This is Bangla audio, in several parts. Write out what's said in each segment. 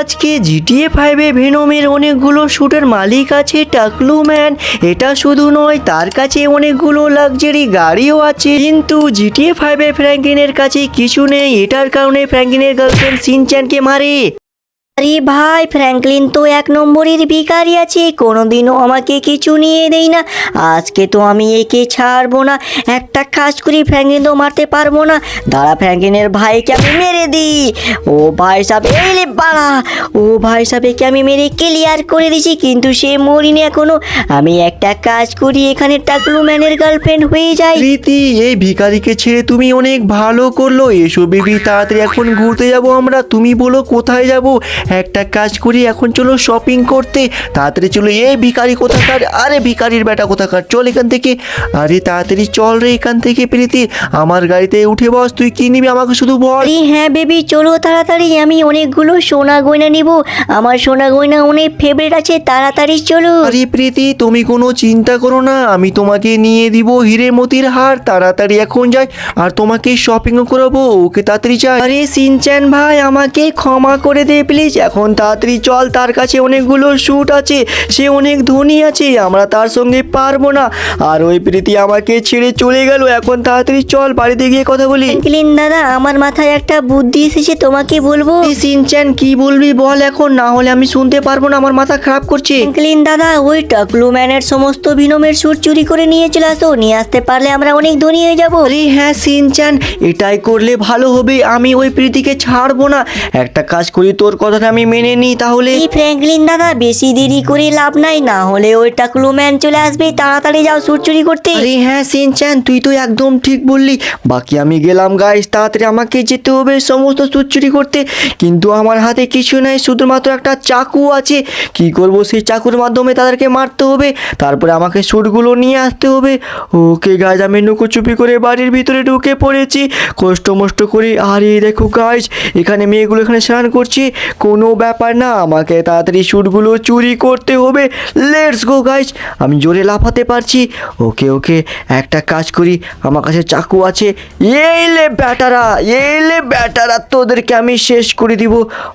আজকে জিটিএ ফাইভে ভেনমের অনেকগুলো শ্যুটের মালিক আছে টাকলু ম্যান। এটা শুধু নয়, তার কাছে অনেকগুলো লাক্সারি গাড়িও আছে। কিন্তু জিটিএ ফাইভে ফ্র্যাঙ্কিনের কাছে কিছু নেই। এটার কারণে ফ্র্যাঙ্কিনের গার্লফ্রেন্ড সিনচ্যানকে মারে। আরে ভাই, ফ্র্যাঙ্কলিন তো এক নম্বরের ভিখারি আছে, কোনোদিনও আমাকে কিছু নিয়ে দেই না। আজকে তো আমি একে ছাড়বো না, একটা কাজ করি ফ্র্যাঙ্কলিন তো মারতে পারব না। দাঁড়া, ফ্র্যাঙ্কলিনের ভাইকে আমি মেরে দিই। ও ভাই সাহেব রে বাড়া! ও ভাই সাহেবকে আমি মেরে ক্লিয়ার করে দিছি কিন্তু সে মরিনি এখনও। আমি একটা কাজ করি, এখানে টাকলু ম্যানের গার্লফ্রেন্ড হয়ে যাই। প্রীতি, এই ভিখারিকে ছেড়ে তুমি অনেক ভালো করল। এসো বেবি, তাড়াতাড়ি এখন ঘুরতে যাব আমরা। তুমি বলো কোথায় যাব? একটা কাজ করি এখন চলো শপিং করতে। তাড়াতাড়ি চলো এই ভিখারি কোথাকার? আরে ভিখারির বেটা কোথাকার? চল এখান থেকে। আরে তাড়াতাড়ি চল রে এখান থেকে প্রীতি। আমার গাড়িতে উঠে বস তুই কি নিবি আমাকে শুধু বল? আরে হ্যাঁ বেবি চলো তাড়াতাড়ি আমি অনেকগুলো সোনা গয়না নিব। আমার সোনা গয়না অনেক ফেভারিট আছে তাড়াতাড়ি চলো। আরে প্রীতি তুমি কোনো চিন্তা করো না আমি তোমাকে নিয়ে দিব হিরে মতির হার। তাড়াতাড়ি এখন যাই আর তোমাকে শপিংও করাবো ওকে তাড়াতাড়ি চাই আরে সিনচ্যান ভাই আমাকে ক্ষমা করে দে প্লিজ এখন তাড়াতাড়ি চল তার কাছে অনেকগুলো শ্যুট আছে সে অনেক ধনী আছে আমরা তার সঙ্গে পারব না। আর ওই প্রীতি আমাকে ছেড়ে চলে গেল এখন তাড়াতাড়ি চল বাড়িতে গিয়ে কথা বলি। ক্লিন দাদা আমার মাথায় একটা বুদ্ধি এসেছে তোমাকে বলব? সিনচ্যান কি বলবি বল এখন না হলে আমি শুনতে পারব না আমার মাথা খারাপ করছে। ক্লিন দাদা ওই টাকলু ম্যানের সমস্ত বিনমের সুট চুরি করে নিয়ে চলে আসো নিয়ে আসতে পারলে আমরা অনেক ধনী হয়ে যাব। আরে হ্যাঁ সিনচ্যান এটাই করলে ভালো হবে আমি ওই প্রীতিকে ছাড়বো না। একটা কাজ করি তোর কথাটা আমি মেনে নিই তাহলে। এই ফ্র্যাঙ্কলিন দাদা বেশি দেরি করে লাভ নাই না হলে ওই টাকলু ম্যান চলে আসবে তাড়াতাড়ি যাও সুট চুরি করতে। আরে হ্যাঁ সিনচ্যান তুই তো একদম ঠিক বললি। বাকি আমি গেলাম গাইস তাড়াতাড়ি আমাকে যেতে হবে সমস্ত চুরি করতে। কিন্তু আমার হাতে কিছু নাই শুধুমাত্র একটা চাকু আছে। কি করব সেই চাকুর মাধ্যমে তাদেরকে মারতে হবে। তারপরে আমাকে স্যুটগুলো নিয়ে আসতে হবে। ওকে গাইজ আমি নুকোচুপি করে বাড়ির ভিতরে ঢুকে পড়েছি। কষ্ট মষ্ট করে আরে দেখো গাইজ এখানে মেয়েগুলো এখানে স্নান করছে। কোনো ব্যাপার না, আমাকে তাড়াতাড়ি স্যুটগুলো চুরি করতে হবে। লেটস গো গাইজ আমি জোরে লাফাতে পারছি। ওকে ওকে, একটা কাজ করি। আমার কাছে চাকু আছে। এইলে ব্যাটারা এইলে ব্যাটারা, তোদেরকে আমি শেষ করে দিব।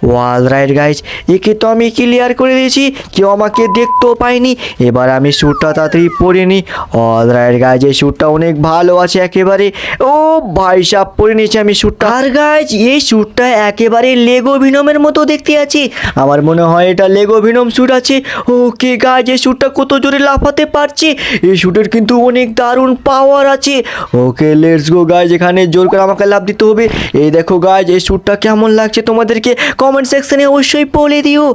ওয়াল রাইট গাইজ একে তো আমি ক্লিয়ার করে দিয়েছি। কেউ আমাকে দেখতেও পায়নি। এবার আমি শ্যুটটা তাড়াতাড়ি পরে নিই। অল রাইট গাইজ এই শ্যুটটা অনেক ভালো আছে একেবারে। ও ভাই সাপ পরে নিয়েছি আমি শ্যুটটা আর গাইজ এই শ্যুটটা একেবারে লেগো ভিনমের মতো দেখতে আছে। আমার মনে হয় এটা লেগো ভিনম শ্যুট আছে। ওকে গাইজ এই শ্যুটটা কত জোরে লাফাতে পারছে? এই শ্যুটের কিন্তু অনেক দারুণ পাওয়ার আছে। ওকে লেটস গো গাইজ এখানে জোর করে আমাকে লাভ দিতে হবে। এই দেখো গাইজ এই শ্যুটটা কেমন লাগছে তোমাদেরকে কমেন্ট সেকশনে অবশ্যই বলে দিও।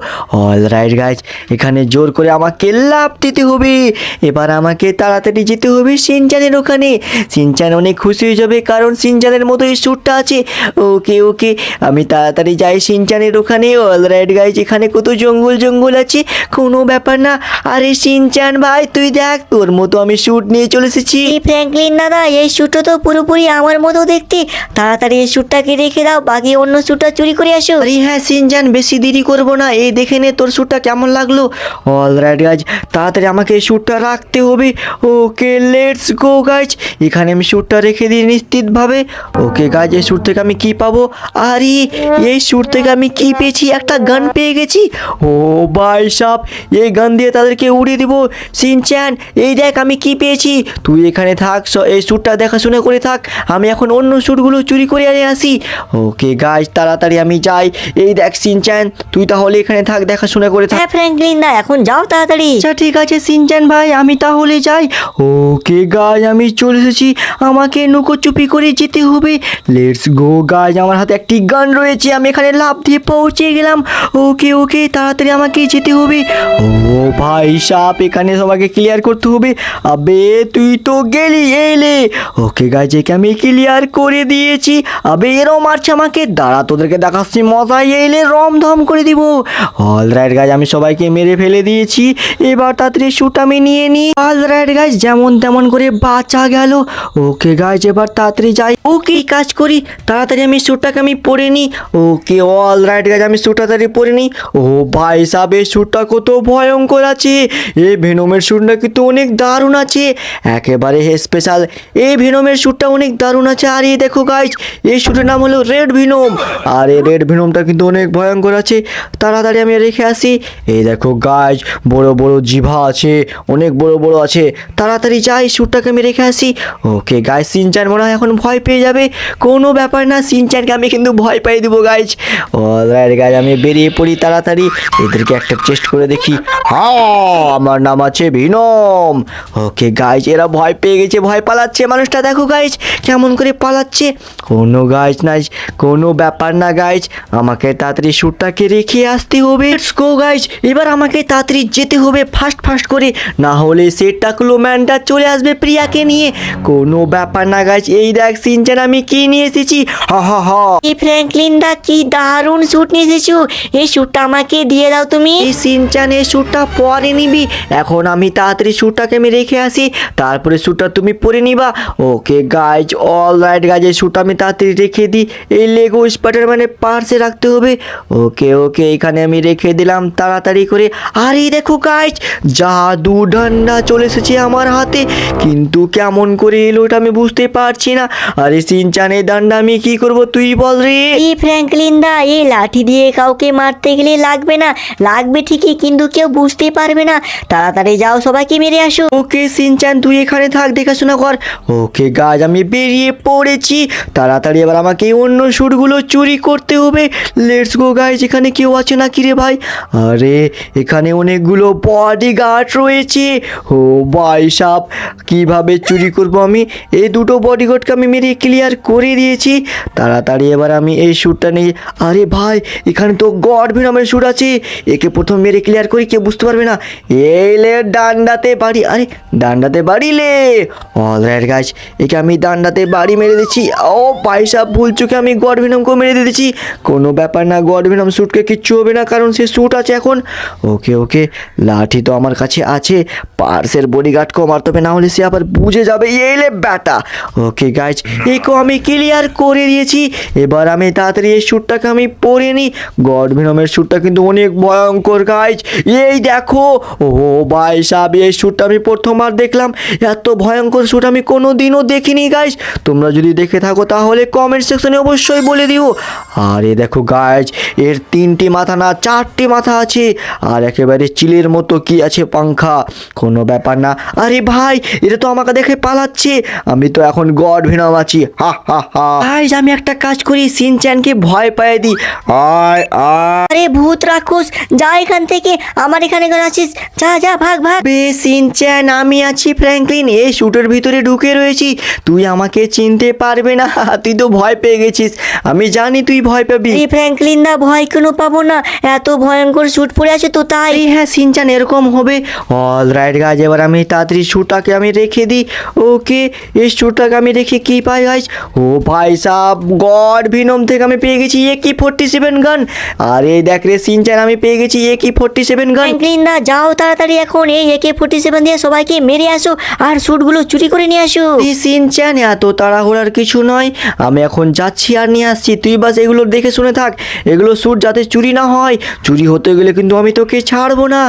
অল রাইট গাইজ এখানে জোর করে আমাকে লাভ দিতে হবে। এবার আমাকে তাড়াতাড়ি যেতে হবে সিনচানের ওখানে। সিনচান অনেক খুশি হয়ে যাবে কারণ সিনচানের মতো এই শ্যুটটা আছে। ওকে ওকে, আমি তাড়াতাড়ি যাই সিনচানের ওখানে। অল রাইট গাইজ এখানে কত জঙ্গল জঙ্গল আছে? কোনো ব্যাপার না। আরে সিনচান ভাই তুই দেখ তোর মতো আমি শ্যুট নিয়ে চলে এসেছি। ফ্র্যাঙ্কলিন দাদা এই শ্যুটটা তো পুরোপুরি আমার মতো দেখতে। তাড়াতাড়ি এই শ্যুটটাকে রেখে দাও বাকি অন্য শ্যুটটা চুরি করে আসো। আরে হ্যাঁ সিনজান বেশি দেরি করব না। এই দেখে নে তোর শ্যুটটা কেমন লাগল? অল রাইট গাইজ তাড়াতাড়ি আমাকে এই শ্যুটটা রাখতে হবে। ওকে লেটস গো গাইজ এখানে আমি শ্যুটটা রেখে দিই নিশ্চিতভাবে। ওকে গাইজ এই শ্যুট থেকে আমি কি পাবো? আরে এই শ্যুট থেকে আমি কি পেয়েছি? একটা গান পেয়ে গেছি? ও ভাই সাপ এই গান দিয়ে তাদেরকে উড়িয়ে দিব। সিনচ্যান এই দেখ আমি কি পেয়েছি। তুই এখানে থাক স- এই শ্যুটটা দেখাশোনা করে থাক। আমি এখন অন্য শ্যুটগুলো চুরি করে আনে আসি। ওকে গাইজ তাড়াতাড়ি আমি যাই। এই দেখ সিনচ্যান তুই তাহলে এখানে থাক দেখাশোনা করে থাক। হ্যাঁ ফ্র্যাঙ্কলিন দা এখন যাও তাড়াতাড়ি। আচ্ছা ঠিক আছে সিনচ্যান ভাই আমি তাহলে যাই। ওকে গাইজ আমি চলে এসেছি। আমাকে নুকো চুপি করে যেতে হবে। লেটস গো গাইজ আমার হাতে একটি গান রয়েছে। আমি এখানে লাভ দিয়ে পৌঁছে গেলাম। ওকে ওকে, তাড়াতাড়ি আমাকে যেতে হবে। ও ভাই সাপ, এখানে সবাইকে ক্লিয়ার করতে হবে। আবে, তুই তো গেলি, এলে। ওকে গাইজ একে আমি ক্লিয়ার করে দিয়েছি। আবে, এরও মারছে আমাকে। দাঁড়া, তোদেরকে দেখাচ্ছি, মজাই এলে রম ধম করে দিব। অল রাইট গাছ আমি সবাইকে মেরে ফেলে দিয়েছি। এবার তাড়াতাড়ি শুট আমি নিয়ে নিই। অল রাইট গাছ যেমন তেমন করে বাঁচা গেল। ওকে গাছ এবার তাড়াতাড়ি যাই। ওকে কাজ করি। তাড়াতাড়ি আমি শ্যুটটাকে আমি পরে নিই। ওকে অল রাইট গাছ আমি স্যুটটা তাড়াতাড়ি পরে নিই। ও ভাই সাহেব, এই স্যুটটা কত ভয়ঙ্কর আছে। এই ভেনমের স্যুটটা কিন্তু অনেক দারুণ আছে। একেবারে স্পেশাল এই ভেনমের স্যুটটা অনেক দারুণ আছে। আর এই দেখো গাইজ এই স্যুটের নাম হলো রেড ভিনম আর এই রেড ভিনমটা কিন্তু অনেক ভয়ঙ্কর আছে। তাড়াতাড়ি আমি রেখে আসি। এই দেখো গাইজ বড় বড় জিভা আছে, অনেক বড় বড় আছে। তাড়াতাড়ি যাই স্যুটটাকে আমি রেখে আসি। ওকে গাইজ সিনচান মনে হয় এখন ভয় পেয়ে যাবে। কোনো ব্যাপার না সিনচানকে আমি কিন্তু ভয় পাই দেবো গাইজ অলরাইট গাইজ আমি বেরিয়ে পড়ি তাড়াতাড়ি। এদেরকে একটা টেস্ট করে দেখি। হ্যাঁ আমার নাম আছে ভিনম ওকে গাইজ এরা ভয় পেয়ে গেছে, ভয় পালাচ্ছে। মানুষটা, দেখো গাইজ কেমন করে পালাচ্ছে। কোনো গাইজ নাই, কোনো ব্যাপার না গাইজ আমাকে তাড়াতাড়ি শ্যুটটাকে রেখে আসতে হবে। গো গাইজ এবার আমাকে তাড়াতাড়ি যেতে হবে ফাস্ট ফাস্ট করে। না হলে সে টাকলো ম্যানটা চলে আসবে প্রিয়াকে নিয়ে। কোনো ব্যাপার না গাইজ এই দেখ, সিনচান, আমি কি নিয়ে এসেছি? হা হা হা। ফ্র্যাঙ্কলিন দা কি দারুণ স্যুট নিয়ে এসেছ। এই স্যুটটা আমাকে দিয়ে দাও তুমি। এই সিনচান এই শ্যুটটা পরে নিবি। এখন আমি তাড়াতাড়ি শ্যুটটাকে আমি রেখে আসি। তারপরে শ্যুটটা তুমি পরে নিবা। Okay guys all right guys এই শ্যুটটা আমি তাড়াতাড়ি রেখে দিই। এই লেগো মানে পার্সে রাখতে হবে। ওকে ওকে এখানে আমি রেখে দিলাম তাড়াতাড়ি করে। আর দেখো গাইজ জাদু ডান্ডা চলে এসেছে আমার হাতে। কিন্তু কেমন করে এলো এটা আমি বুঝতে পারছি না। আরে সিনচানের ডান্ডা আমি কি করব তুই বল রে। এই ফ্র্যাঙ্কলিন দা এই লাঠি দিয়ে কাউকে মারতে গেলে লাগবে না। লাগবে ঠিকই, কিন্তু কেউ বুঝতে পারবে না। তাড়াতাড়ি যাও, সবাইকে মেরে আসো। ওকে, সিনচান, তুই এখানে থাক, দেখাশোনা কর। ওকে, গাছ, আমি বেরিয়ে পড়েছি। তাড়াতাড়ি এবার আমাকে অন্য সুরগুলো চুরি করতে হবে। লেটস গো গাইজ এখানে কেউ আছে না কি রে ভাই? আরে, এখানে অনেকগুলো বডি গার্ড রয়েছে। ও ভাই সাপ কীভাবে চুরি করব আমি? এই দুটো বডি গার্ডকে আমি মেরে ক্লিয়ার করে দিয়েছি। তাড়াতাড়ি এবার আমি এই শ্যুটটা নিয়ে আরে ভাই, এখানে তো গড ভিনামের শ্যুট আছে। একে প্রথম মেরে ক্লিয়ার করি, কেউ বুঝতে পারবে না। এই লে ডান্ডাতে বাড়ি, আরে ডান্ডাতে বাড়ি লে অল রাইট গাছ একে আমি ডান্ডাতে বাড়ি মেরে দিচ্ছি। ও পয়সা ভুল চুকে আমি গড ভিনমকে মেরে দিয়ে দিচ্ছি কোনো ব্যাপার না, গড ভিনম শ্যুটকে কিচ্ছু হবে না, কারণ সে শ্যুট আছে এখন। ওকে ওকে, লাঠি তো আমার কাছে আছে। পার্সের বডিগার্ডকেও মারতে হবে, না হলে সে আবার বুঝে যাবে, এলে ব্যাটা। ওকে গাইজ একেও আমি ক্লিয়ার করে দিয়েছি। এবার আমি তাড়াতাড়ি এই শ্যুটটাকে আমি পরে নিই। গড ভিনমের শ্যুটটা কিন্তু অনেক ভয়ঙ্কর গাইজ এই দেখো, ও ভাই সাহেব, এই শ্যুটটা আমি প্রথমবার দেখলাম। এত ভয়ঙ্কর শ্যুট আমি কোনো দিনও দেখিনি গাইজ তোমরা যদি দেখে থাকো, তাহলে কমেন্ট সেকশনে অবশ্যই বলে দিও। আর এ দেখো গাইজ এর তিনটি মাথা না, চারটি মাথা আছে। আর একেবারে চিলের মতো কি আছে পাংখা? কোনো ব্যাপার না। আরে ভাই, এটা তো আমাকে দেখে পালাচ্ছে। আমি তো এখন গড ভিনাম আছি। হা হা হা। গাইজ আমি একটা কাজ করি সিনচ্যানকে ভয় পাইয়ে দিই। আয় আয় আরে ভূত রাক্ষস যা এখান থেকে আমার এখানে কেন আছিস যা যা ভাগ ভাগ। বে সিনচ্যান আমি আছি ফ্র্যাঙ্কলিন। এই শুটের ভিতরে ঢুকে রয়েছি। তুই আমাকে চিনতে পারবে না তুই তো ভয় পেয়ে গেছিস। আমি জানি তুই ভয় পাবি। এই ফ্র্যাঙ্কলিন দা ভয় কেন পাবো না। এত ভয়ঙ্কর স্যুট পরে আছে তো তাই। হ্যাঁ সিনচান এরকম হবে। অল রাইট গাছ এবার আমি তাড়াতাড়ি শ্যুটাকে আমি রেখে দিই। ওকে এই শ্যুটাকে আমি রেখে কি পাই গাছ ও ভাই সাহ গড ভিনম থেকে আমি পেয়ে গেছি এ কি ফোরটি সেভেন গান আরে দেখ রে সিনচান আমি পেয়ে গেছি এ কি ফোরটি সেভেন গান দা যাও তাড়াতাড়ি এখন এই একে ফোর্টি সেভেন দিয়ে সবাইকে মেরে আসো আর স্যুটগুলো চুরি করে নিয়ে আসো। এই সিনচান এত তাড়াহুড়ার কিছু নয় আমি এখন যাচ্ছি আর নিয়ে আসছি। তুই বাস এগুলো দেখে শুনে থাক এগুলো স্যুট যাতে চুরি না হয় চুরি হতে গেলে কিন্তু আমি তোকে ছাড়বো না।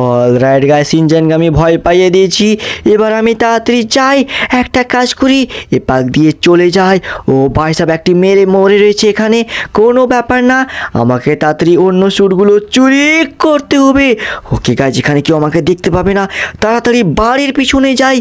অল রাইট গায়ে সিনচানকে আমি ভয় পাইয়ে দিয়েছি। এবার আমি তাড়াতাড়ি যাই একটা কাজ করি এ পাক দিয়ে চলে যায়। ও ভাই সাহেব একটি মেরে মরে রয়েছে এখানে কোনো ব্যাপার না। আমাকে তাড়াতাড়ি অন্য স্যুটগুলো চুরি করতে হবে। ওকে গাছ এখানে কেউ আমাকে দেখতে পাবে না। তাড়াতাড়ি বাড়ির পিছনে যাই।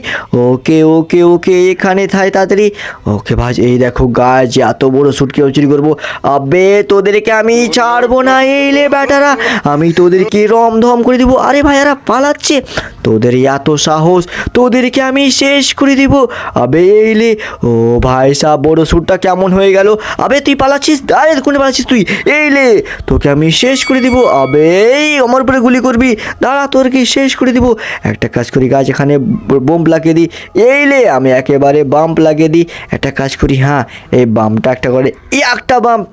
ওকে ওকে ওকে, এখানে থাই তাড়াতাড়ি। ওকে ভাই, এই দেখো গাছ এত বড় স্যুট কেউ চুরি করব। আবে, তোদেরকে আমি ছাড়বো না এই লে ব্যাটারা। আমি তোদেরকে রমধম করে দিব। আরে ভাইয়ারা পালাচ্ছে। তোদের এত সাহস, তোদেরকে আমি শেষ করে দিব। আবে, এই লে, ও ভাই সাহ বড় স্যুটটা কেমন হয়ে গেল? আবে, তুই পালাচ্ছিস? আরে, কোনে পালাচ্ছিস তুই? এই লে তোকে আমি শেষ করে দিব। আবে, এই আমার উপরে গুলি করবি। দাঁড়া, তোরকে শেষ করে দিব। একটা কাজ করি, গাছ এখানে বোম্প লাগিয়ে দিই এইলে আমি একেবারে বাম্প লাগিয়ে দিই একটা কাজ করি হ্যাঁ এই বাম্পটা একটা করে একটা বাম্প,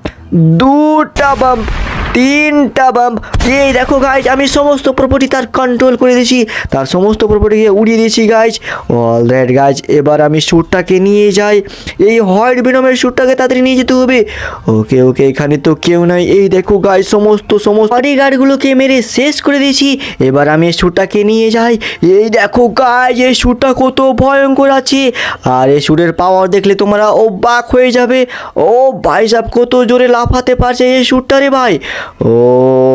দুটা বাম্প। তিনটা বাম্প। এই দেখো গাইজ আমি সমস্ত প্রপার্টি তার কন্ট্রোল করে দিয়েছি। তার সমস্ত প্রপার্টিকে উড়িয়ে দিয়েছি গাইজ অল রাইট গাইজ এবার আমি শ্যুটটাকে নিয়ে যাই। এই হোয়াইট বিনমের শ্যুটটাকে তাড়াতাড়ি নিয়ে যেতে হবে। ওকে ওকে, এখানে তো কেউ নাই। এই দেখো গাইজ সমস্ত সমস্ত গার্ডগুলোকে মেরে শেষ করে দিয়েছি। এবার আমি এই শ্যুটটাকে নিয়ে যাই। এই দেখো গাইজ এই শ্যুটটা কত ভয়ঙ্কর আছে। আর এই শ্যুটের পাওয়ার দেখলে তোমরা ও বাক হয়ে যাবে। ও, ভাই সাহেব কত জোরে লাফাতে পারছে এই শ্যুটটা রে, ভাই। ও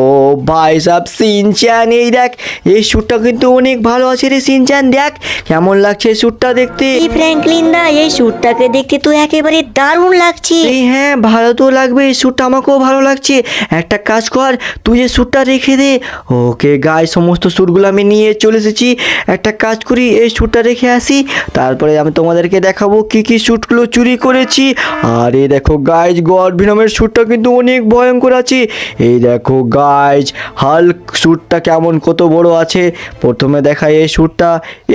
ভাই সাহেব সিনচ্যান এই দেখ এই শ্যুটটা কিন্তু অনেক ভালো আছে রে সিনচ্যান দেখ কেমন লাগছে এই শ্যুটটা দেখতে। এই ফ্র্যাঙ্কলিন দা এই স্যুটটাকে দেখতে তো একেবারে দারুণ লাগছে। এই হ্যাঁ ভালো তো লাগবে এই শ্যুটটা আমাকেও ভালো লাগছে। একটা কাজ কর তুই এই শ্যুটটা রেখে দে। ওকে গায়ে সমস্ত শ্যুটগুলো আমি নিয়ে চলে এসেছি। একটা কাজ করি এই শ্যুটটা রেখে আসি। তারপরে আমি তোমাদেরকে দেখাবো কি কি শ্যুটগুলো চুরি করেছি। আর এই দেখো গাইজ গড ভিনমের শ্যুটটা কিন্তু অনেক ভয়ঙ্কর আছে। এই দেখো গাইজ হাল্ক শ্যুটটা কেমন, কত বড় আছে? প্রথমে দেখাই এই শ্যুটটা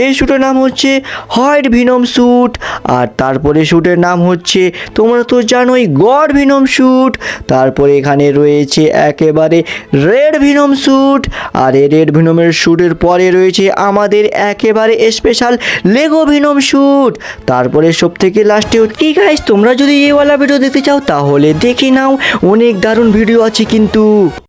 এই শ্যুটের নাম হচ্ছে হোয়াইট ভিনম শ্যুট আর তারপরে শ্যুটের নাম হচ্ছে, তোমরা তো জানোই, গড ভিনম শ্যুট তারপরে এখানে রয়েছে একেবারে রেড ভিনম শ্যুট আর এই রেড ভিনমের শ্যুটের পরে রয়েছে আমাদের একেবারে স্পেশাল লেগো ভিনম শ্যুট তারপরে সব থেকে লাস্টে কি গাইস তোমরা যদি এই ওয়ালা ভিডিও দেখতে চাও, তাহলে দেখে নাও, অনেক দারুণ ভিডিও আছে কিন্তু।